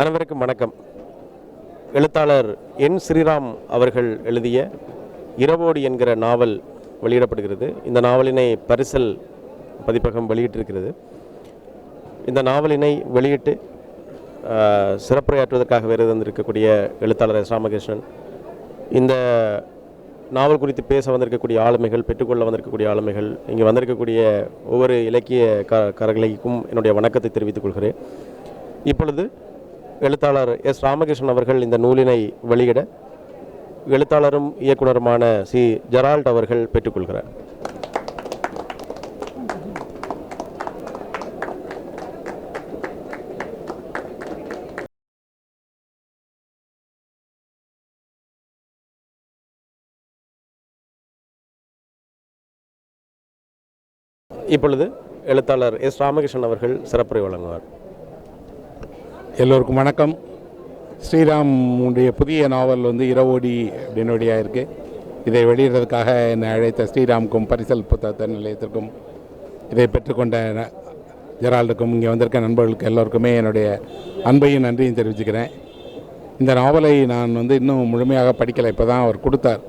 அனைவருக்கும் வணக்கம். எழுத்தாளர் என் ஸ்ரீராம் அவர்கள் எழுதிய இரவோடு என்கிற நாவல் வெளியிடப்படுகிறது. இந்த நாவலினை பரிசல் பதிப்பகம் வெளியிட்டிருக்கிறது. இந்த நாவலினை வெளியிட்டு சிறப்புரையாற்றுவதற்காக விருது வந்திருக்கக்கூடிய எழுத்தாளர் எஸ் ராமகிருஷ்ணன் இந்த நாவல் குறித்து பேச வந்திருக்கக்கூடிய ஆளுமைகள் பெற்றுக்கொள்ள வந்திருக்கக்கூடிய ஆளுமைகள் இங்கே வந்திருக்கக்கூடிய ஒவ்வொரு இலக்கிய க கரகலைக்கும் என்னுடைய வணக்கத்தை தெரிவித்துக் கொள்கிறேன். இப்பொழுது எழுத்தாளர் எஸ் ராமகிருஷ்ணன் அவர்கள் இந்த நூலினை வெளியிட எழுத்தாளரும் இயக்குனருமான சி. ஜெரால்ட் அவர்கள் பெற்றுக்கொள்கிறார். இப்பொழுது எழுத்தாளர் எஸ் ராமகிருஷ்ணன் அவர்கள் சிறப்புரை வழங்குவார். எல்லோருக்கும் வணக்கம். ஸ்ரீராம் உடைய புதிய நாவல் வந்து இரவோடி அப்படின்னுடைய இருக்குது இதை வெளியிடுறதுக்காக என்னை அழைத்த ஸ்ரீராமுக்கும் பரிசல் புத்தக நிலையத்திற்கும் இதை பெற்றுக்கொண்ட ஜெரால்டுக்கும் இங்கே வந்திருக்க நண்பர்களுக்கு எல்லோருக்குமே என்னுடைய அன்பையும் நன்றியும் தெரிவிச்சுக்கிறேன். இந்த நாவலை நான் வந்து இன்னும் முழுமையாக படிக்கலை. இப்போ தான் அவர் கொடுத்தார்.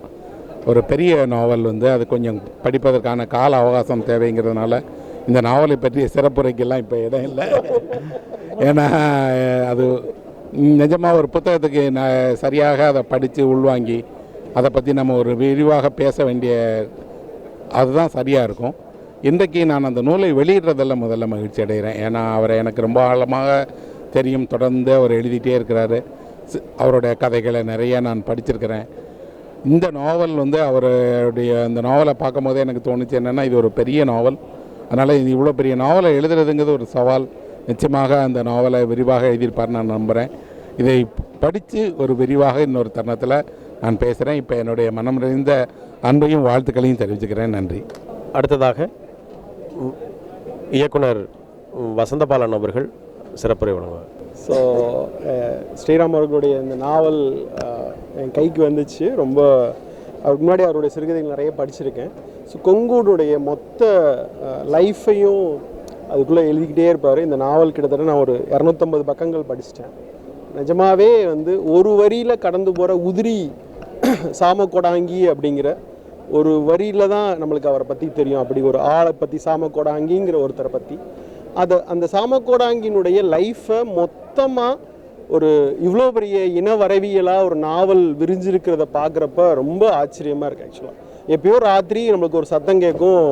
ஒரு பெரிய நாவல் வந்து அது கொஞ்சம் படிப்பதற்கான கால அவகாசம் தேவைங்கிறதுனால இந்த நாவலை பற்றிய சிறப்புரைக்கெல்லாம் இப்போ இடம் இல்லை. ஏன்னா அது நிஜமாக ஒரு புத்தகத்துக்கு நான் சரியாக அதை படித்து உள்வாங்கி அதை பற்றி நம்ம ஒரு விரிவாக பேச வேண்டிய அதுதான் சரியாக இருக்கும். இன்றைக்கு நான் அந்த நூலை வெளியிடுறதெல்லாம் முதல்ல மகிழ்ச்சி அடைகிறேன். ஏன்னா அவரை எனக்கு ரொம்ப ஆழமாக தெரியும். தொடர்ந்து அவர் எழுதிட்டே இருக்கிறாரு. அவருடைய கதைகளை நிறைய நான் படிச்சிருக்கிறேன். இந்த நாவல் வந்து அவருடைய அந்த நாவலை பார்க்கும்போதே எனக்கு தோணுச்சு என்னென்னா இது ஒரு பெரிய நாவல். அதனால் இது இவ்வளோ பெரிய நாவலை எழுதுறதுங்கிறது ஒரு சவால். நிச்சயமாக அந்த நாவலை விரிவாக எழுதியிருப்பார் நான் நம்புகிறேன் இதை படித்து ஒரு விரிவாக இன்னொரு தருணத்தில் நான் பேசுகிறேன் இப்போ என்னுடைய மனம் நிறைந்த அன்பையும் வாழ்த்துக்களையும் தெரிவிச்சுக்கிறேன். நன்றி. அடுத்ததாக இயக்குனர் வசந்தபாலன் அவர்கள் சிறப்புரை வழங்குவார். ஸோ ஸ்ரீராம் அவர்களுடைய இந்த நாவல் என் கைக்கு வந்துச்சு. ரொம்ப அவருக்கு முன்னாடி அவருடைய சிறுகதைகள் நிறைய படிச்சிருக்கேன். ஸோ கொங்கூடுடைய மொத்த லைஃப்பையும் அதுக்குள்ளே எழுதிக்கிட்டே இருப்பார். இந்த நாவல் கிட்டத்தட்ட நான் ஒரு இரநூத்தம்பது பக்கங்கள் படிச்சிட்டேன். நிஜமாவே வந்து ஒரு வரியில் கடந்து போகிற உதிரி சாமக்கொடாங்கி அப்படிங்கிற ஒரு வரியில் தான் நம்மளுக்கு அவரை பற்றி தெரியும். அப்படி ஒரு ஆளை பற்றி சாமக்கோடாங்கிங்கிற ஒருத்தரை பற்றி அதை அந்த சாமக்கோடாங்கினுடைய லைஃப்பை மொத்தமாக ஒரு இவ்வளோ பெரிய இன வரைவியலாக ஒரு நாவல் விரிஞ்சிருக்கிறத பார்க்குறப்ப ரொம்ப ஆச்சரியமாக இருக்குது ஆக்சுவலாக எப்பயோ ராத்திரி நம்மளுக்கு ஒரு சத்தம் கேட்கும்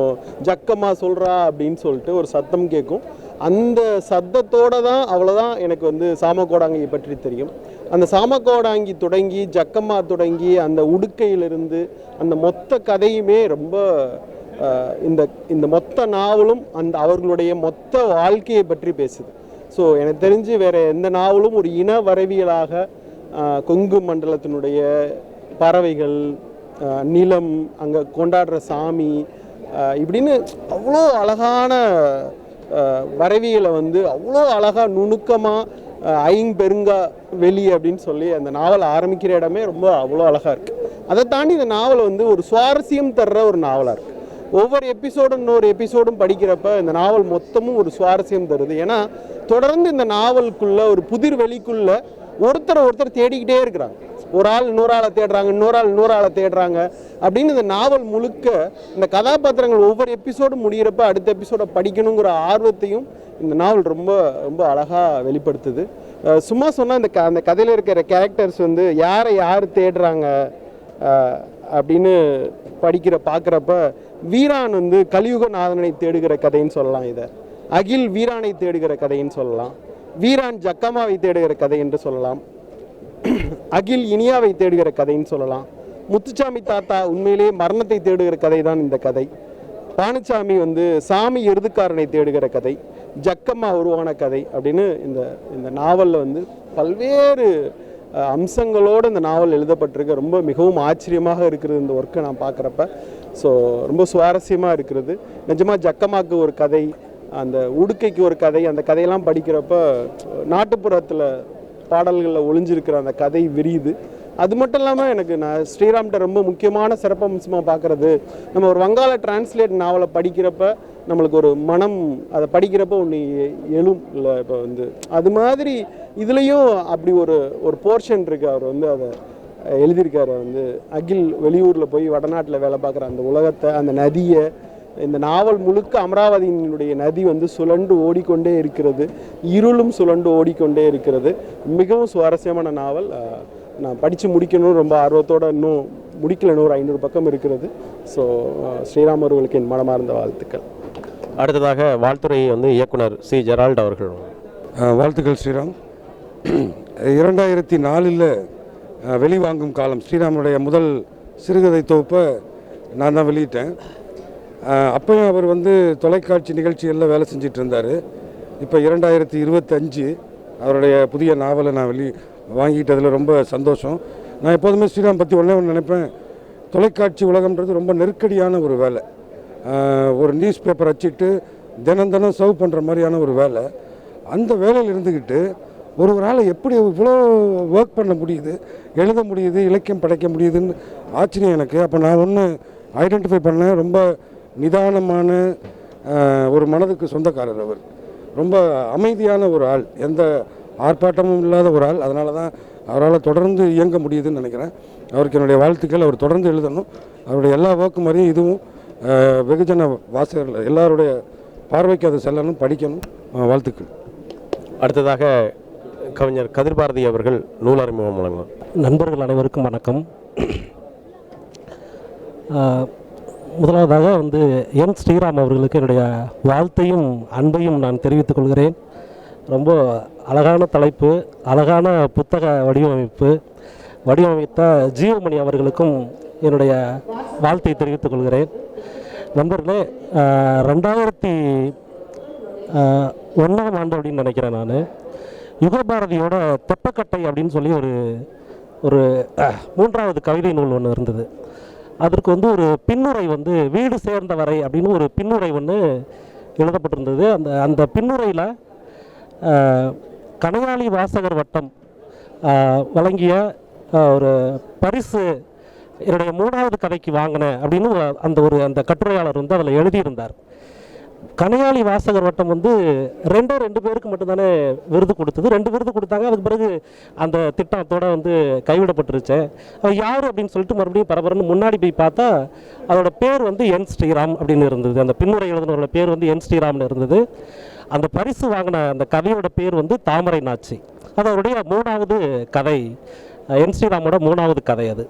ஜக்கமாக சொல்கிறா அப்படின்னு சொல்லிட்டு ஒரு சத்தம் கேட்கும். அந்த சத்தத்தோட தான் அவ்வளோதான் எனக்கு வந்து சாமக்கோடாங்கியை பற்றி தெரியும். அந்த சாமக்கோடாங்கி தொடங்கி ஜக்கம்மா தொடங்கி அந்த உடுக்கையிலிருந்து அந்த மொத்த கதையுமே ரொம்ப இந்த இந்த மொத்த நாவலும் அந்த அவர்களுடைய மொத்த வாழ்க்கையை பற்றி பேசுது. ஸோ எனக்கு தெரிஞ்சு வேற எந்த நாவலும் ஒரு இன வரைவியலாக கொங்கு மண்டலத்தினுடைய பறவைகள் நிலம் அங்கே கொண்டாடுற சாமி இப்படின்னு அவ்வளோ அழகான வரவியலை வரைவியலை வந்து அவ்வளோ அழகாக நுணுக்கமாக ஐம்பெருங்கா வெளி அப்படின்னு சொல்லி அந்த நாவல் ஆரம்பிக்கிற இடமே ரொம்ப அவ்வளோ அழகாக இருக்குது அதை தாண்டி இந்த நாவல் வந்து ஒரு சுவாரஸ்யம் தர்ற ஒரு நாவலாக இருக்குது ஒவ்வொரு எபிசோடும் இன்னொரு எபிசோடும் படிக்கிறப்ப இந்த நாவல் மொத்தமும் ஒரு சுவாரஸ்யம் தருது. ஏன்னா தொடர்ந்து இந்த நாவலுக்குள்ள ஒரு புதிர் வெளிக்குள்ள ஒருத்தர் ஒருத்தர் தேடிக்கிட்டே இருக்கிறாங்க. ஒரு ஆள் இன்னொரு ஆளை தேடுறாங்க இன்னொரு ஆள் இன்னொரு ஆளை தேடுறாங்க அப்படின்னு இந்த நாவல் முழுக்க இந்த கதாபாத்திரங்கள் ஒவ்வொரு எபிசோடும் முடிகிறப்ப அடுத்த எபிசோடை படிக்கணுங்கிற ஆர்வத்தையும் இந்த நாவல் ரொம்ப ரொம்ப அழகாக வெளிப்படுத்துது. சும்மா சொன்னால் இந்த க அந்த கதையில் இருக்கிற கேரக்டர்ஸ் வந்து யாரை யார் தேடுறாங்க அப்படின்னு படிக்கிற பார்க்குறப்ப வீரான் வந்து கலியுக நாதனை தேடுகிற கதைன்னு சொல்லலாம் இதை. அகில் வீரானை தேடுகிற கதைன்னு சொல்லலாம். வீரான் ஜக்கம்மாவை தேடுகிற கதை என்று சொல்லலாம். அகில் இனியாவை தேடுகிற கதைன்னு சொல்லலாம். முத்துச்சாமி தாத்தா உண்மையிலேயே மரணத்தை தேடுகிற கதை தான் இந்த கதை. பானுச்சாமி வந்து சாமி எருதுக்காரனை தேடுகிற கதை. ஜக்கம்மா உருவான கதை அப்படின்னு இந்த இந்த நாவலில் வந்து பல்வேறு அம்சங்களோடு இந்த நாவல் எழுதப்பட்டிருக்கு. ரொம்ப மிகவும் ஆச்சரியமாக இருக்கிறது இந்த ஒர்க்கை நான் பார்க்குறப்ப. ஸோ ரொம்ப சுவாரஸ்யமாக இருக்கிறது. நிஜமாக ஜக்கமாக்கு ஒரு கதை அந்த உடுக்கைக்கு ஒரு கதை அந்த கதையெல்லாம் படிக்கிறப்ப நாட்டுப்புறத்தில் பாடல்களில் ஒளிஞ்சிருக்கிற அந்த கதை விரியுது. அது மட்டும் இல்லாமல் எனக்கு நான் ஸ்ரீராம்கிட்ட ரொம்ப முக்கியமான சிறப்பம்சமாக பார்க்குறது நம்ம ஒரு வங்காள டிரான்ஸ்லேட் நாவலை படிக்கிறப்ப நம்மளுக்கு ஒரு மனம் அதை படிக்கிறப்போ ஒன்று எழும் இல்லை இப்போ வந்து அது மாதிரி இதுலேயும் அப்படி ஒரு ஒரு போர்ஷன் இருக்குது அவர் வந்து அதை எழுதியிருக்காரு வந்து அகில் வெளியூரில் போய் வடநாட்டில் வேலை பார்க்குற அந்த உலகத்தை அந்த நதியை இந்த நாவல் முழுக்க அமராவதியினுடைய நதி வந்து சுழண்டு ஓடிக்கொண்டே இருக்கிறது. இருளும் சுழண்டு ஓடிக்கொண்டே இருக்கிறது. மிகவும் சுவாரஸ்யமான நாவல். நான் படித்து முடிக்கணும் ரொம்ப ஆர்வத்தோட இன்னும் முடிக்கல. இன்னும் ஒரு ஐநூறு பக்கம் இருக்கிறது. ஸோ ஸ்ரீராம் அவர்களுக்கு என் மனமார்ந்த வாழ்த்துக்கள். அடுத்ததாக வாழ்த்துறை வந்து இயக்குனர் சி. ஜெரால்ட் அவர்கள். வாழ்த்துக்கள் ஸ்ரீராம். இரண்டாயிரத்தி நாலில் வெளிவாங்கும் காலம். ஸ்ரீராமனுடைய முதல் சிறுகதை தொகுப்பை நான் தான் வெளியிட்டேன். அப்போயும் அவர் வந்து தொலைக்காட்சி நிகழ்ச்சிகளில் வேலை செஞ்சிட்டு இருந்தார் இப்போ இரண்டாயிரத்தி இருபத்தஞ்சு அவருடைய புதிய நாவலை நான் வெளி வாங்கிட்டதில் ரொம்ப சந்தோஷம். நான் எப்போதுமே ஸ்ரீராம் பற்றி ஒன்றே ஒன்று நினைப்பேன். தொலைக்காட்சி உலகம்ன்றது ரொம்ப நெருக்கடியான ஒரு வேலை. ஒரு நியூஸ் பேப்பர் வச்சுட்டு தினம் தினம் சர்வ் பண்ணுற மாதிரியான ஒரு வேலை. அந்த வேலையில் இருந்துக்கிட்டு ஒருவரால் எப்படி இவ்வளோ ஒர்க் பண்ண முடியுது எழுத முடியுது இலக்கியம் படைக்க முடியுதுன்னு ஆச்சரியம் எனக்கு. அப்போ நான் ஒன்று ஐடென்டிஃபை பண்ணேன். ரொம்ப நிதானமான ஒரு மனதுக்கு சொந்தக்காரர் அவர். ரொம்ப அமைதியான ஒரு ஆள். எந்த ஆர்ப்பாட்டமும் இல்லாத ஒரு ஆள். அதனால தான் அவரால் தொடர்ந்து இயங்க முடியுதுன்னு நினைக்கிறேன். அவருக்கு என்னுடைய வாழ்த்துக்கள். அவர் தொடர்ந்து எழுதணும். அவருடைய எல்லா ஒர்க்கு மாதிரியும் இதுவும் வெகுஜன வாசகர்கள் எல்லாருடைய பார்வைக்கு அது செல்லணும் படிக்கணும். வாழ்த்துக்கள். அடுத்ததாக கவிஞர் கதிர் பாரதி அவர்கள் நூல் அறிமுகம் வழங்குவார் நண்பர்கள் அனைவருக்கும் வணக்கம். முதலாவதாக வந்து என் ஸ்ரீராம் அவர்களுக்கு என்னுடைய வாழ்த்தையும் அன்பையும் நான் தெரிவித்துக் கொள்கிறேன். ரொம்ப அழகான தலைப்பு அழகான புத்தக வடிவமைப்பு வடிவமைத்த ஜீவமணி அவர்களுக்கும் என்னுடைய வாழ்த்தை தெரிவித்துக் கொள்கிறேன். நண்பர்களே ரெண்டாயிரத்தி ஒன்றாம் ஆண்டு அப்படின்னு நினைக்கிறேன் நான். யுகபாரதியோட தெப்பக்கட்டை அப்படின்னு சொல்லி ஒரு ஒரு மூன்றாவது கவிதை நூல் ஒன்று இருந்தது. அதற்கு வந்து ஒரு பின்னுரை வந்து வீடு சேர்ந்த வரை அப்படின்னு ஒரு பின்னுரை ஒன்று எழுதப்பட்டிருந்தது. அந்த அந்த பின்னுரையில் கனையாளி வாசகர் வட்டம் வழங்கிய ஒரு பரிசு என்னுடைய மூணாவது கதைக்கு வாங்கினேன் அப்படின்னு அந்த ஒரு அந்த கட்டுரையாளர் வந்து அதில் எழுதியிருந்தார். கனையாளி வாசகர் வட்டம் வந்து ரெண்டே ரெண்டு பேருக்கு மட்டும்தானே விருது கொடுத்தது. ரெண்டு விருது கொடுத்தாங்க. அதுக்கு பிறகு அந்த திட்டத்தோட வந்து கைவிடப்பட்டுருச்சு. அவள் யார் அப்படின்னு சொல்லிட்டு மறுபடியும் பரபரன்னு முன்னாடி போய் பார்த்தா அதோட பேர் வந்து என் ஸ்ரீராம் அப்படின்னு இருந்தது. அந்த பின்னுரை எழுதினவரோட பேர் வந்து என் ஸ்ரீராம்னு இருந்தது. அந்த பரிசு வாங்கின அந்த கதையோட பேர் வந்து தாமரை நாச்சி. அது அவருடைய மூணாவது கதை. என் ஸ்ரீராமோட மூணாவது கதை அது.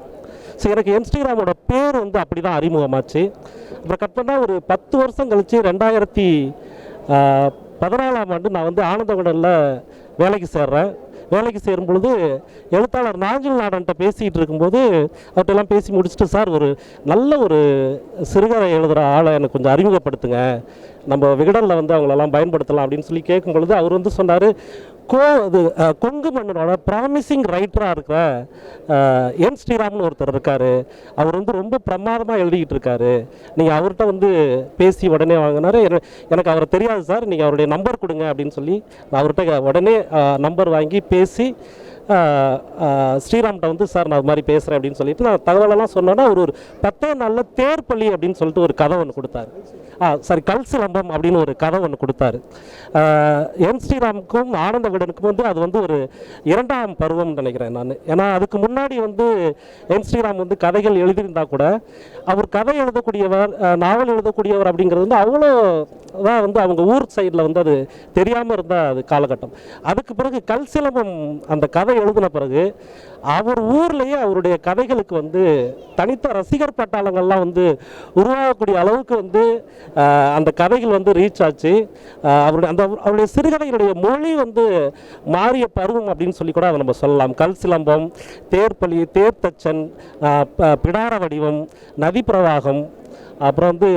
ஸோ எனக்கு இன்ஸ்டாகிராமோட பேர் வந்து அப்படி தான் அறிமுகமாச்சு. அப்புறம் கட் பண்ணால் ஒரு பத்து வருஷம் கழித்து ரெண்டாயிரத்தி பதினாலாம் ஆண்டு நான் வந்து ஆனந்தகுடனில் வேலைக்கு சேர்றேன். வேலைக்கு சேரும் பொழுது எழுத்தாளர் நாஞ்சில் நாடன்ட்ட பேசிகிட்டு இருக்கும்போது அவர்கிட்டலாம் பேசி முடிச்சுட்டு சார் ஒரு நல்ல ஒரு சிறுகதை எழுதுகிற ஆளை எனக்கு கொஞ்சம் அறிமுகப்படுத்துங்க. நம்ம விகடனில் வந்து அவங்களெல்லாம் பயன்படுத்தலாம் அப்படின்னு சொல்லி கேட்கும் பொழுது அவர் வந்து சொன்னார் கோ இது கொங்கு மன்னனோட ப்ராமிசிங் ரைட்டராக இருக்கிற எம் என் ஸ்ரீராம்னு ஒருத்தர் இருக்கார். அவர் வந்து ரொம்ப பிரமாதமாக எழுதிக்கிட்டு இருக்காரு. நீங்கள் அவர்கிட்ட வந்து பேசி உடனே வாங்கினார். எனக்கு அவரை தெரியாது சார். நீங்கள் அவருடைய நம்பர் கொடுங்க அப்படின்னு சொல்லி நான் அவர்கிட்ட உடனே நம்பர் வாங்கி பேசி ஸ்ரீராம்கிட்ட வந்து சார் நான் அது மாதிரி பேசுகிறேன் அப்படின்னு சொல்லிட்டு நான் தகவலெல்லாம் சொன்னோன்னா அவர் ஒரு பத்தே நாளில் தேர்ப்பள்ளி அப்படின்னு சொல்லிட்டு ஒரு கதை ஒன்று கொடுத்தாரு. ஆ சாரி கல் சிலம்பம் அப்படின்னு ஒரு கதை ஒன்று கொடுத்தாரு. எம் என் ஸ்ரீராமுக்கும் ஆனந்த விடனுக்கும் வந்து அது வந்து ஒரு இரண்டாம் பருவம் நினைக்கிறேன் நான். ஏன்னா அதுக்கு முன்னாடி வந்து என் ஸ்ரீராம் வந்து கதைகள் எழுதியிருந்தா கூட அவர் கதை எழுதக்கூடியவர் நாவல் எழுதக்கூடியவர் அப்படிங்கிறது வந்து அவ்வளோ தான் வந்து அவங்க ஊர் சைடில் வந்து அது தெரியாமல் இருந்த அது காலகட்டம். அதுக்கு பிறகு கல் சிலம்பம் அந்த கதை எழுதின பிறகு அவர் ஊர்லேயே அவருடைய கதைகளுக்கு வந்து தனித்த ரசிகர் பட்டாளங்கள்லாம் வந்து உருவாகக்கூடிய அளவுக்கு வந்து அந்த கதைகள் வந்து ரீச் ஆச்சு. அவருடைய அந்த அவருடைய சிறுகதைகளுடைய மொழி வந்து மாறிய பருவம் அப்படின்னு சொல்லி கூட அதை நம்ம சொல்லலாம். கல் சிலம்பம் தேர்ப்பலி தேர்த்தச்சன் பிடார வடிவம் நதி பிரவாகம் அப்புறம் வந்து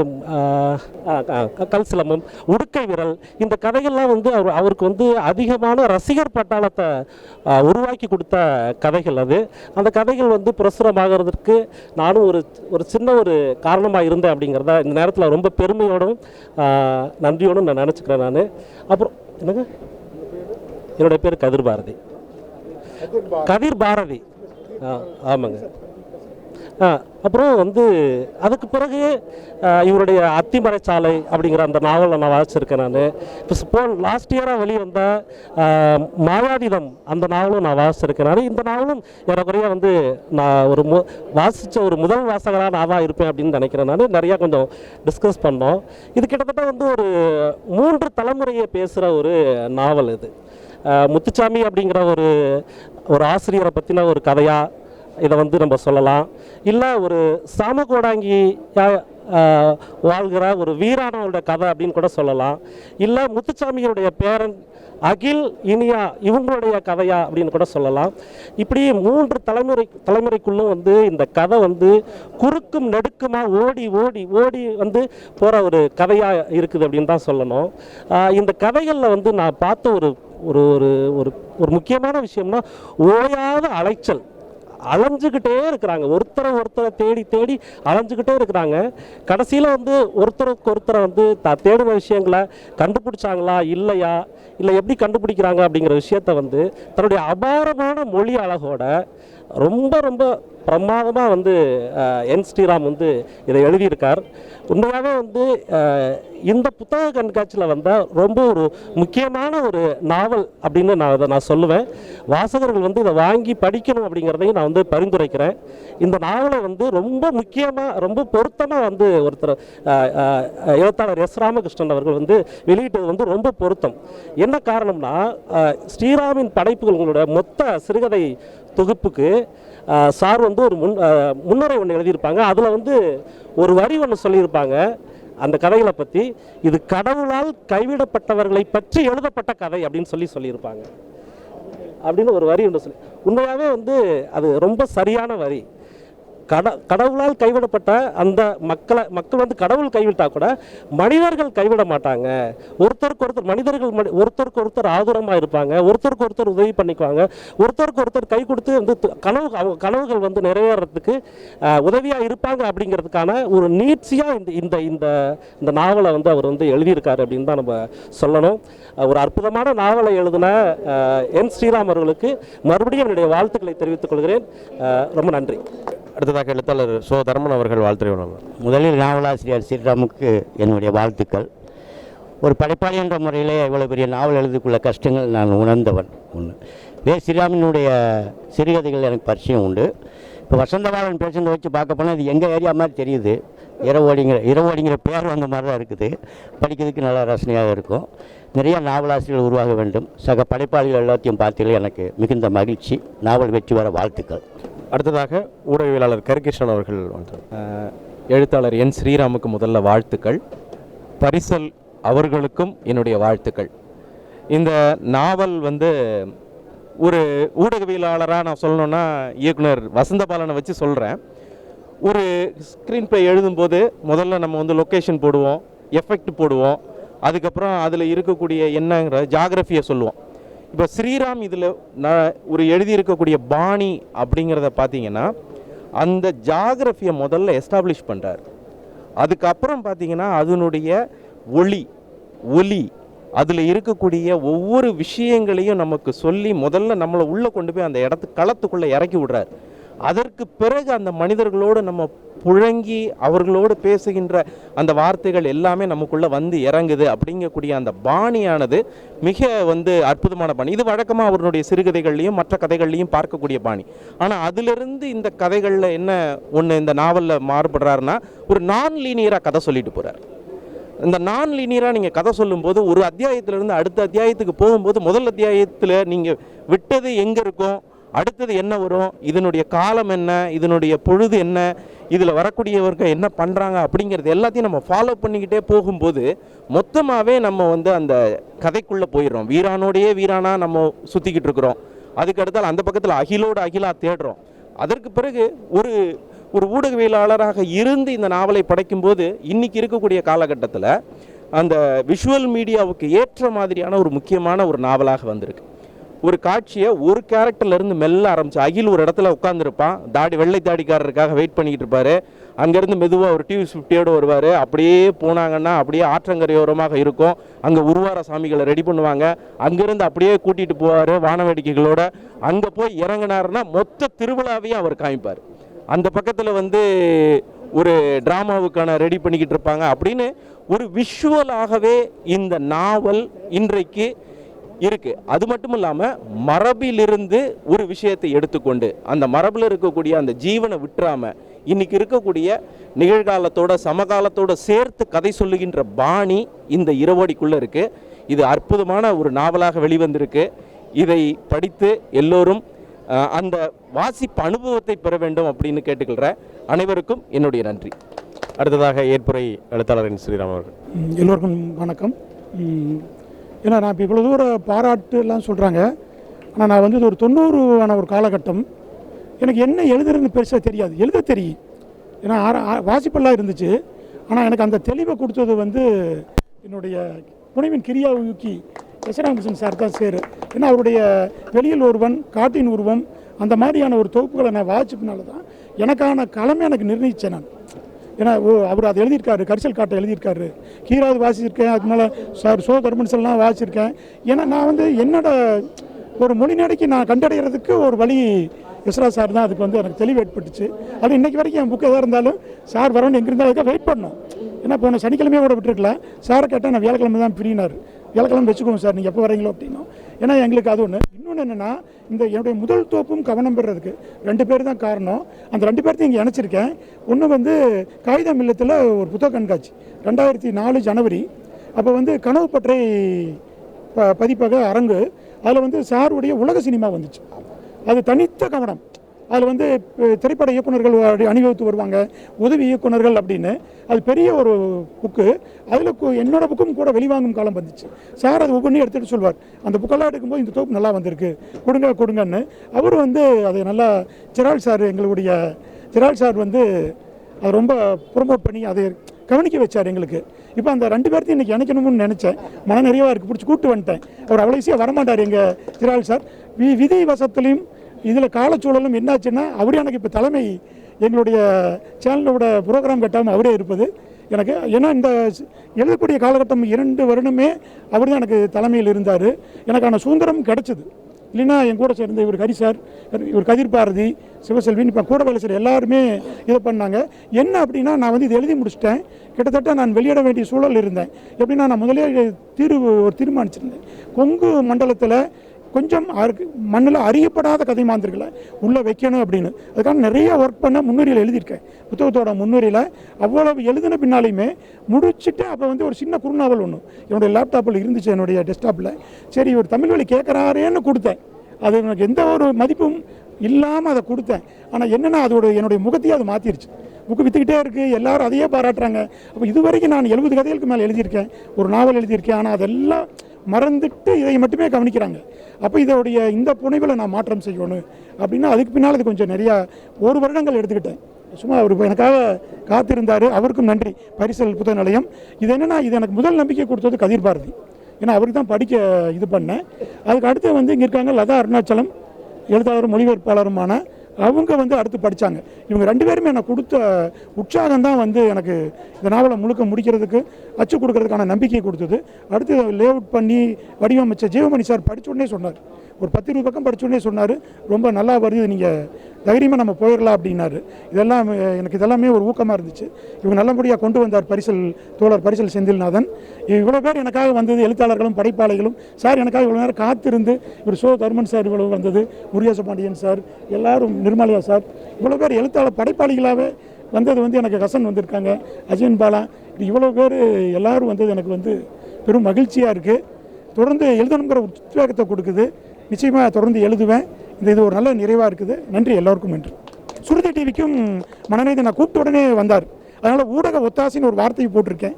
கல் சிலம்பம் உடுக்கை விரல் இந்த கதைகள்லாம் வந்து அவர் அவருக்கு வந்து அதிகமான ரசிகர் பட்டாளத்தை உருவாக்கி கொடுத்த கதைகள் அது. அந்த கதைகள் வந்து பிரசுரமாகிறதுக்கு நானும் ஒரு ஒரு சின்ன ஒரு காரணமாக இருந்தேன் அப்படிங்கிறத இந்த நேரத்தில் ரொம்ப பெருமையோடும் நன்றியோடும் நான் நினச்சிக்கிறேன் நான். அப்புறம் என்னங்க? என்னுடைய பேர் கதிர் பாரதி கதிர் பாரதி ஆமாங்க. அப்புறம் வந்து அதுக்கு பிறகு இவருடைய அத்திமரை அத்திமறைச்சாலை அப்படிங்கிற அந்த நாவலை நான் வாசிச்சிருக்கேன் நான். இப்போ போன் லாஸ்ட் இயராக வெளிவந்த மாயாதிதம் அந்த நாவலும் நான் வாசிச்சிருக்கேன். நான் இந்த நாவலும் ஏறக்குறைய வந்து நான் ஒரு மு வாசித்த ஒரு முதல் வாசகராக நான் தான் இருப்பேன் அப்படின்னு நினைக்கிறேன் நான். நிறையா கொஞ்சம் டிஸ்கஸ் பண்ணோம். இது கிட்டத்தட்ட வந்து ஒரு மூன்று தலைமுறையை பேசுகிற ஒரு நாவல் இது. முத்துச்சாமி அப்படிங்கிற ஒரு ஒரு ஆசிரியரை பற்றின ஒரு கதையாக இதை வந்து நம்ம சொல்லலாம். இல்லை ஒரு சாமகோடாங்கி வாழ்கிற ஒரு வீரானவருடைய கதை அப்படின்னு கூட சொல்லலாம். இல்லை முத்துச்சாமியுடைய பேரன் அகில் இனியா இவங்களுடைய கதையா அப்படின்னு கூட சொல்லலாம். இப்படி மூன்று தலைமுறை தலைமுறைக்குள்ளும் வந்து இந்த கதை வந்து குறுக்கும் நெடுக்குமாக ஓடி ஓடி ஓடி வந்து போகிற ஒரு கதையாக இருக்குது அப்படின்னு தான் சொல்லணும். இந்த கதைகளில் வந்து நான் பார்த்த ஒரு ஒரு ஒரு ஒரு ஒரு முக்கியமான விஷயம்னா ஓயாத அலைச்சல். அலைஞ்சுக்கிட்டே இருக்கிறாங்க. ஒருத்தரை ஒருத்தரை தேடி தேடி அலைஞ்சுக்கிட்டே இருக்கிறாங்க. கடைசியில் வந்து ஒருத்தருக்கு ஒருத்தரை வந்து த தேடின விஷயங்களை கண்டுபிடிச்சாங்களா? இல்லையா? இல்லை எப்படி கண்டுபிடிக்கிறாங்க அப்படிங்கிற விஷயத்த வந்து தன்னுடைய அபாரமான மொழி அழகோட ரொம்ப ரொம்ப பிரமாதமாக வந்து என் ஸ்ரீராம் வந்து இதை எழுதியிருக்கார். உண்மையாகவே வந்து இந்த புத்தக கண்காட்சியில் வந்தால் ரொம்ப ஒரு முக்கியமான ஒரு நாவல் அப்படின்னு நான் அதை நான் சொல்லுவேன். வாசகர்கள் வந்து இதை வாங்கி படிக்கணும் அப்படிங்கிறதையும் நான் வந்து பரிந்துரைக்கிறேன். இந்த நாவலை வந்து ரொம்ப முக்கியமாக ரொம்ப பொருத்தமாக வந்து ஒருத்தர் எழுத்தாளர் எஸ் ராமகிருஷ்ணன் அவர்கள் வந்து வெளியிட்டது வந்து ரொம்ப பொருத்தம். என்ன காரணம்னா அஹ், ஸ்ரீராமின் படைப்புகளுடைய மொத்த சிறுகதை தொகுப்புக்கு சார் வந்து ஒரு முன் முன்னுரை ஒன்று எழுதியிருப்பாங்க. அதில் வந்து ஒரு வரி ஒன்று சொல்லியிருப்பாங்க அந்த கதைகளை பற்றி இது கடவுளால் கைவிடப்பட்டவர்களை பற்றி எழுதப்பட்ட கதை அப்படின்னு சொல்லி சொல்லியிருப்பாங்க. அப்படின்னு ஒரு வரி ஒன்று சொல்லி உண்மையாகவே வந்து அது ரொம்ப சரியான வரி. கட கடவுளால் கைவிடப்பட்ட அந்த மக்களை மக்கள் வந்து கடவுள் கைவிட்டா கூட மனிதர்கள் கைவிட மாட்டாங்க. ஒருத்தருக்கு ஒருத்தர் மனிதர்கள் மனி- ஒருத்தருக்கு ஒருத்தர் ஆதுரமாக இருப்பாங்க. ஒருத்தருக்கு ஒருத்தர் உதவி பண்ணிக்குவாங்க. ஒருத்தருக்கு ஒருத்தர் கை கொடுத்து வந்து கனவு அவங்க கனவுகள் வந்து நிறைவேறத்துக்கு உதவியாக இருப்பாங்க அப்படிங்கிறதுக்கான ஒரு நீட்சியாக இந்த இந்த இந்த இந்த நாவலை வந்து அவர் வந்து எழுதியிருக்காரு அப்படின்னு தான் நம்ம சொல்லணும். ஒரு அற்புதமான நாவலை எழுதின என் ஸ்ரீராம் அவர்களுக்கு மறுபடியும் என்னுடைய வாழ்த்துக்களை தெரிவித்துக் கொள்கிறேன். ரொம்ப நன்றி. அடுத்ததாக எழுத்தாளர் சோ தர்மன் அவர்கள் வாழ்த்துறை வழங்குவாங்க முதலில் நாவலாசிரியர் ஸ்ரீராமுக்கு என்னுடைய வாழ்த்துக்கள். ஒரு படைப்பாளி என்ற முறையிலே இவ்வளோ பெரிய நாவல் எழுதிக்குள்ள கஷ்டங்கள் நான் உணர்ந்தவன் ஒன்று வே. ஸ்ரீராமனுடைய சிறுகதைகள் எனக்கு பரிச்சயம் உண்டு. இப்போ வசந்தபாலன் பேசுகிறத வச்சு பார்க்க போனால் இது எங்கள் ஏரியா மாதிரி தெரியுது. இரவோடிங்கிற இரவோடிங்கிற பேர் வந்த மாதிரி தான் இருக்குது. படிக்கிறதுக்கு நல்லா ரசனையாக இருக்கும். நிறைய நாவலாசிரியர்கள் உருவாக வேண்டும். சக படைப்பாளிகள் எல்லாத்தையும் பார்த்ததில் எனக்கு மிகுந்த மகிழ்ச்சி. நாவல் வெற்றி வர வாழ்த்துக்கள். அடுத்ததாக ஊடகவியலாளர் கரிகிருஷ்ணன் அவர்கள் எழுத்தாளர் என் ஸ்ரீராமுக்கு முதல்ல வாழ்த்துக்கள். பரிசல் அவர்களுக்கும் என்னுடைய வாழ்த்துக்கள். இந்த நாவல் வந்து ஒரு ஊடகவியலாளராக நான் சொல்லணும்னா இயக்குனர் வசந்தபாலனை வச்சு சொல்கிறேன் ஒரு ஸ்க்ரீன் ப்ளே எழுதும்போது முதல்ல நம்ம வந்து லொக்கேஷன் போடுவோம் எஃபெக்ட் போடுவோம். அதுக்கப்புறம் அதில் இருக்கக்கூடிய என்னங்கிற ஜாகிரஃபியை சொல்லுவோம். இப்போ ஸ்ரீராம் இதில் நான் ஒரு எழுதியிருக்கக்கூடிய பாணி அப்படிங்கிறத பார்த்தீங்கன்னா அந்த ஜாகிரஃபியை முதல்ல எஸ்டாப்ளிஷ் பண்ணுறார் அதுக்கப்புறம் பார்த்தீங்கன்னா அதனுடைய ஒளி ஒலி அதில் இருக்கக்கூடிய ஒவ்வொரு விஷயங்களையும் நமக்கு சொல்லி முதல்ல நம்மளை உள்ளே கொண்டு போய் அந்த இடத்து களத்துக்குள்ளே இறக்கி விடுறார். அதற்கு பிறகு அந்த மனிதர்களோடு நம்ம புழங்கி அவர்களோடு பேசுகின்ற அந்த வார்த்தைகள் எல்லாமே நமக்குள்ளே வந்து இறங்குது அப்படிங்கக்கூடிய அந்த பாணியானது மிக வந்து அற்புதமான பாணி. இது வழக்கமாக அவருடைய சிறுகதைகள்லையும் மற்ற கதைகள்லையும் பார்க்கக்கூடிய பாணி. ஆனால் அதிலிருந்து இந்த கதைகளில் என்ன ஒன்று இந்த நாவலில் மாறுபடுறாருன்னா ஒரு நான் லீனியராக கதை சொல்லிட்டு போகிறார் இந்த நான் லீனியராக நீங்கள் கதை சொல்லும்போது ஒரு அத்தியாயத்திலிருந்து அடுத்த அத்தியாயத்துக்கு போகும்போது முதல் அத்தியாயத்தில் நீங்கள் விட்டது எங்கே இருக்கும்? அடுத்தது என்ன வரும்? இதனுடைய காலம் என்ன? இதனுடைய பொழுது என்ன? இதில் வரக்கூடியவர்கள் என்ன பண்ணுறாங்க அப்படிங்கிறது எல்லாத்தையும் நம்ம ஃபாலோ பண்ணிக்கிட்டே போகும்போது மொத்தமாகவே நம்ம வந்து அந்த கதைக்குள்ளே போயிடுறோம். வீரானோடையே வீரானா நம்ம சுற்றிக்கிட்டு இருக்கிறோம். அதுக்கு அடுத்தால் அந்த பக்கத்தில் அகிலோடு அகிலா தேடுறோம். அதற்கு பிறகு ஒரு ஒரு ஊடகவியலாளராக இருந்து இந்த நாவலை படைக்கும்போது இன்னைக்கு இருக்கக்கூடிய காலகட்டத்தில் அந்த விஷுவல் மீடியாவுக்கு ஏற்ற மாதிரியான ஒரு முக்கியமான ஒரு நாவலாக வந்திருக்கு. ஒரு காட்சியை ஒரு கேரக்டர்லேருந்து மெல்ல ஆரம்பிச்சு அகில் ஒரு இடத்துல உட்காந்துருப்பான் தாடி வெள்ளை தாடிக்காரருக்காக வெயிட் பண்ணிக்கிட்டு இருப்பாரு. அங்கேருந்து மெதுவாக ஒரு டிவி ஃபிஃப்டியோடு வருவார். அப்படியே போனாங்கன்னா அப்படியே ஆற்றங்கரையோரமாக இருக்கும். அங்கே உருவார சாமிகளை ரெடி பண்ணுவாங்க. அங்கேருந்து அப்படியே கூட்டிகிட்டு போவார் வானவேடிக்கைகளோட அங்கே போய் இறங்குனாருன்னா மொத்த திருவிழாவையும் அவர் காமிப்பார். அந்த பக்கத்தில் வந்து ஒரு ட்ராமாவுக்கான ரெடி பண்ணிக்கிட்டு இருப்பாங்க. அப்படின்னு ஒரு விஷுவலாகவே இந்த நாவல் இன்றைக்கு இருக்கு. அது மட்டும் இல்லாமல் மரபிலிருந்து ஒரு விஷயத்தை எடுத்துக்கொண்டு அந்த மரபில் இருக்கக்கூடிய அந்த ஜீவனை விட்டுறாம இன்னைக்கு இருக்கக்கூடிய நிகழ்காலத்தோட சமகாலத்தோட சேர்த்து கதை சொல்லுகின்ற பாணி இந்த இரவோடிக்குள்ள இருக்கு. இது அற்புதமான ஒரு நாவலாக வெளிவந்திருக்கு. இதை படித்து எல்லோரும் அந்த வாசிப்பு அனுபவத்தை பெற வேண்டும் அப்படின்னு கேட்டுக்கொள்கிறேன் அனைவருக்கும் என்னுடைய நன்றி. அடுத்ததாக ஏற்புரை எழுத்தாளர் என் ஸ்ரீராம் அவர்கள். எல்லோருக்கும் வணக்கம். ஏன்னா நான் இப்போ இவ்வளோ தூரம் பாராட்டு எல்லாம் சொல்கிறாங்க ஆனால் நான் வந்து இது ஒரு தொண்ணூறுவான ஒரு காலகட்டம். எனக்கு என்ன எழுதுறதுன்னு பெருசாக தெரியாது. எழுத தெரியும். ஏன்னா வாசிப்பெல்லாம் இருந்துச்சு. ஆனால் எனக்கு அந்த தெளிவை கொடுத்தது வந்து என்னுடைய புனைவின் கிரியா யூக்கி எஸ்ராமகிருஷ்ணன் சார் தான் சேரு. ஏன்னா அவருடைய வெளியில் ஒருவன் காட்டின் உருவம் அந்த மாதிரியான ஒரு தொகுப்புகளை நான் வாசிப்பினால தான் எனக்கான களமே எனக்கு நிர்ணயித்தேன் நான். ஏன்னா ஓ அவர் அதை எழுதியிருக்காரு கரிசல் காட்டை எழுதியிருக்காரு. கீராவது வாசிச்சிருக்கேன் அதுக்கு மேலே சார் சோ தர்மன்சல்லாம் வாசிச்சிருக்கேன். ஏன்னா நான் வந்து என்னோட ஒரு மொழி நடைக்கு நான் கண்டடைகிறதுக்கு ஒரு வழி இஸ்ரா சார் தான். அதுக்கு வந்து எனக்கு தெளிவு ஏற்பட்டுச்சு. அது இன்றைக்கி வரைக்கும் என் புக்கு எதாக இருந்தாலும் சார் வரணும் எங்கே இருந்தாலும் அதுக்காக வெயிட் பண்ணோம் ஏன்னா போன சனிக்கிழமையே கூட விட்டுருக்கல. சாரை கேட்டால் நான் வியாழக்கிழமை தான் ஃப்ரீனார் வியாழக்கிழமை வச்சுக்கோங்க சார் நீங்கள் எப்போ வரீங்களோ அப்படின்னா ஏன்னா எங்களுக்கு அது ஒன்று இன்னொன்று என்னென்னா இந்த என்னுடைய முதல் தோப்பும் கவனம் பெறதுக்கு ரெண்டு பேர் தான் காரணம். அந்த ரெண்டு பேர்த்தையும் இங்கே இணைச்சிருக்கேன். ஒன்று வந்து காகிதம் இல்லத்தில் ஒரு புத்தக கண்காட்சி ரெண்டாயிரத்தி நாலு ஜனவரி. அப்போ வந்து கனவு பற்றை ப பதிப்பக அரங்கு. அதில் வந்து சாருடைய உலக சினிமா வந்துச்சு. அது தனித்த கவனம். அதில் வந்து திரைப்பட இயக்குனர்கள் அடி- அணிவகுத்து வருவாங்க. உதவி இயக்குனர்கள் அப்படின்னு. அது பெரிய ஒரு புக்கு. அதில் என்னோட புக்கும் கூட வெளிவாங்கும் காலம் வந்துச்சு. சார் அது ஒவ்வொன்றையும் எடுத்துகிட்டு சொல்வார். அந்த புக்கெல்லாம் எடுக்கும்போது இந்த தொகுப்பு நல்லா வந்திருக்கு. கொடுங்க கொடுங்கன்னு. அவர் வந்து அதை நல்லா ஜெரால் சார் எங்களுடைய ஜிரால் சார் வந்து அதை ரொம்ப ப்ரொமோட் பண்ணி அதை கவனிக்க வச்சார் எங்களுக்கு. இப்போ அந்த ரெண்டு பேர்த்தையும் இன்றைக்கி இணைக்கணும்னு நினச்சேன். மன நிறைவாக இருக்குது பிடிச்சி கூப்பிட்டு வந்துட்டேன். அவர் அவ்வளோ ஈஸியாக வரமாட்டார் எங்கள் ஜெரால் சார். வி விதி வசத்துலேயும் இதில் காலச்சூழலும் என்னாச்சுன்னா அவரே எனக்கு இப்போ தலைமை எங்களுடைய சேனலோட ப்ரோக்ராம் கட்டாமல் அவரே இருப்பது. எனக்கு ஏன்னா இந்த எழுதக்கூடிய காலகட்டம் இரண்டு வருடமே அவர் தான் எனக்கு தலைமையில் இருந்தார். எனக்கான சுதந்திரம் கிடச்சிது. இல்லைன்னா என் கூட சேர்ந்த இவர் ஹரி சார் இவர் கதிர் பாரதி சிவசெல்வின் இப்போ கூட வேலை செய்கிற எல்லாருமே இதை பண்ணாங்க. என்ன அப்படின்னா நான் வந்து இது எழுதி முடிச்சிட்டேன். கிட்டத்தட்ட நான் வெளியிட வேண்டிய சூழல் இருந்தேன். எப்படின்னா நான் முதலே தீர்வு ஒரு தீர்மானிச்சிருந்தேன். கொங்கு மண்டலத்தில் கொஞ்சம் மண்ணில் அறியப்படாத கதை மாந்திர்களை உள்ளே வைக்கணும் அப்படின்னு. அதுக்காக நிறைய ஒர்க் பண்ண முன்னுரையில் எழுதியிருக்கேன். புத்தகத்தோட முன்னுரையில் அவ்வளவு எழுதின பின்னாலையுமே முடிச்சுட்டு அப்போ வந்து ஒரு சின்ன குறுநாவல் ஒன்று என்னுடைய லேப்டாப்பில் இருந்துச்சு என்னுடைய டெஸ்க்டாப்பில் சரி இவர் தமிழ் வழி கேட்குறாரேன்னு கொடுத்தேன். அது எனக்கு எந்த ஒரு மதிப்பும் இல்லாமல் அதை கொடுத்தேன். ஆனால் என்னென்னா அதோட என்னுடைய முகத்தையே அது மாற்றிருச்சு புக்கு விற்றுக்கிட்டே இருக்குது எல்லாரும் அதையே பாராட்டுறாங்க. அப்போ இது வரைக்கும் நான் எழுபது கதைகளுக்கு மேலே எழுதியிருக்கேன். ஒரு நாவல் எழுதியிருக்கேன். ஆனால் அதெல்லாம் மறந்துட்டு இதை மட்டுமே கவனிக்கிறாங்க. அப்போ இதோடைய இந்த புனைவில் நான் மாற்றம் செய்யணும் அப்படின்னா அதுக்கு பின்னால் அது கொஞ்சம் நிறையா ஒரு வருடங்கள் எடுத்துக்கிட்டேன். சும்மா அவர் எனக்காக காத்திருந்தார். அவருக்கும் நன்றி. பரிசல் புத்தக நிலையம். இது என்னென்னா இது எனக்கு முதல் நம்பிக்கை கொடுத்தது கதிர் பாரதி. ஏன்னா அவருக்கு தான் படிக்க இது பண்ணேன். அதுக்கு அடுத்து வந்து இங்கே இருக்காங்க லதா அருணாச்சலம் எழுத்தாளரும் மொழிபெயர்ப்பாளருமான அவங்க வந்து அடுத்து படித்தாங்க இவங்க ரெண்டு பேருமே எனக்கு கொடுத்த உற்சாகம் தான் வந்து எனக்கு இந்த நாவலை முழுக்க முடிக்கிறதுக்கு அச்சு கொடுக்கறதுக்கான நம்பிக்கை கொடுத்தது. அடுத்து லேஅவுட் பண்ணி வடிவமைச்ச ஜீவமணி சார் படித்த உடனே சொன்னார். ஒரு பத்து இருபது பக்கம் படித்தோடனே சொன்னார் ரொம்ப நல்லா வருது நீங்கள் தைரியமாக நம்ம போயிடலாம் அப்படின்னாரு. இதெல்லாம் எனக்கு இதெல்லாமே ஒரு ஊக்கமாக இருந்துச்சு. இவங்க நல்லபடியாக கொண்டு வந்தார் பரிசல் தோழர் பரிசல் செந்தில்நாதன். இவ்வளோ பேர் எனக்காக வந்தது எழுத்தாளர்களும் படைப்பாளிகளும். சார் எனக்காக இவ்வளோ நேரம் காத்திருந்து இவர் சோ தர்மன் சார் இவ்வளோ வந்தது முருகேச பாண்டியன் சார் எல்லாரும் நிர்மலையா சார். இவ்வளோ பேர் எழுத்தாளர் படைப்பாளிகளாகவே வந்தது வந்து எனக்கு ஹசன் வந்திருக்காங்க அஜயன் பாலா. இது இவ்வளோ பேர் எல்லாரும் வந்தது எனக்கு வந்து பெரும் மகிழ்ச்சியாக இருக்குது தொடர்ந்து எழுதணுங்கிற உத்வேகத்தை கொடுக்குது. நிச்சயமாக தொடர்ந்து எழுதுவேன். இந்த இது ஒரு நல்ல நிறைவாக இருக்குது. நன்றி எல்லோருக்கும் நன்றி. சுருதி டிவிக்கும் மனநீதி நான் கூப்பிட்ட உடனே வந்தார். அதனால் ஊடக ஒத்தாசைன்னு ஒரு வார்த்தையை போட்டிருக்கேன்.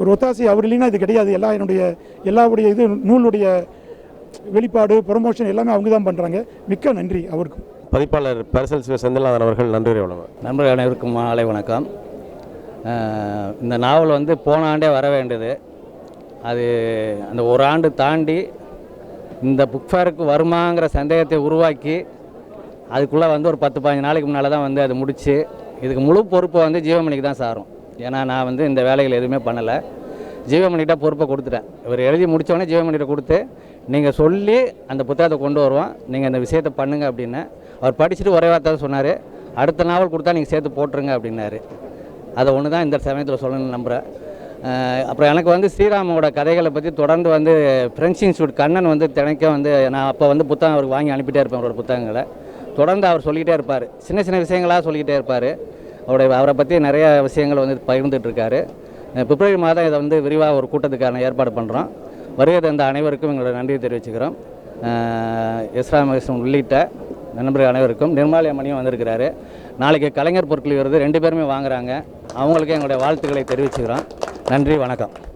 ஒரு ஒத்தாசை அவர் இல்லைன்னா இது கிடையாது. எல்லா என்னுடைய எல்லாவுடைய இது நூலுடைய வெளிப்பாடு ப்ரொமோஷன் எல்லாமே அவங்க தான் பண்ணுறாங்க மிக்க நன்றி அவருக்கும். பதிப்பாளர் பரிசல் சிவ செந்தில்நாதன் அவர்கள் நன்றி வழங்குவார் நண்பர்கள் அனைவருக்கும் மாலை வணக்கம். இந்த நாவல் வந்து போன ஆண்டே வர வேண்டியது. அது அந்த ஒரு ஆண்டு தாண்டி இந்த புக் ஃபேருக்கு வருமாங்கிற சந்தேகத்தை உருவாக்கி அதுக்குள்ளே வந்து ஒரு பத்து பதினஞ்சு நாளைக்கு முன்னால் தான் வந்து அது முடித்து இதுக்கு முழு பொறுப்பை வந்து ஜீவமணிக்கு தான் சாரும். ஏன்னா நான் வந்து இந்த வேலைகள் எதுவுமே பண்ணலை. ஜீவமணிகிட்ட பொறுப்பை கொடுத்துட்டேன். இவர் எழுதி முடித்தோடனே ஜீவமணிகிட்ட கொடுத்து நீங்கள் சொல்லி அந்த புத்தகத்தை கொண்டு வருவோம் நீங்கள் அந்த விஷயத்தை பண்ணுங்க அப்படின்னு. அவர் படிச்சுட்டு ஒரே வார்த்தை சொன்னார். அடுத்த நாவல் கொடுத்தா நீங்கள் சேர்த்து போட்டுருங்க அப்படின்னாரு. அதை ஒன்று தான் இந்த சமயத்தில் சொல்லணும்னு நம்புகிறேன் அப்புறம் எனக்கு வந்து ஸ்ரீராமோட கதைகளை பற்றி தொடர்ந்து வந்து ஃப்ரெஞ்ச் இன்ஸ்டியூட் கண்ணன் வந்து தினைக்க வந்து நான் அப்போ வந்து புத்தகம் அவருக்கு வாங்கி அனுப்பிட்டே இருப்பேன் அவரோட புத்தகங்களை. தொடர்ந்து அவர் சொல்லிக்கிட்டே இருப்பார். சின்ன சின்ன விஷயங்களாக சொல்லிக்கிட்டே இருப்பார். அவருடைய அவரை பற்றி நிறைய விஷயங்கள் வந்து பகிர்ந்துட்டுருக்காரு பிப்ரவரி மாதம் இதை வந்து விரிவாக ஒரு கூட்டத்துக்கான ஏற்பாடு பண்ணுறோம் வருகை தந்த அனைவருக்கும் எங்களோட நன்றியை தெரிவிச்சுக்கிறோம். அஹ் எஸ் ராமகிருஷ்ணன் உள்ளிட்ட நண்பர்கள் அனைவருக்கும் நிர்மாலி மணியும் வந்திருக்கிறாரு. நாளைக்கு கலைஞர் பொருட்கள் விருது ரெண்டு பேருமே வாங்குறாங்க. அவங்களுக்கு எங்களுடைய வாழ்த்துக்களை தெரிவிச்சுக்கிறோம். நன்றி வணக்கம்.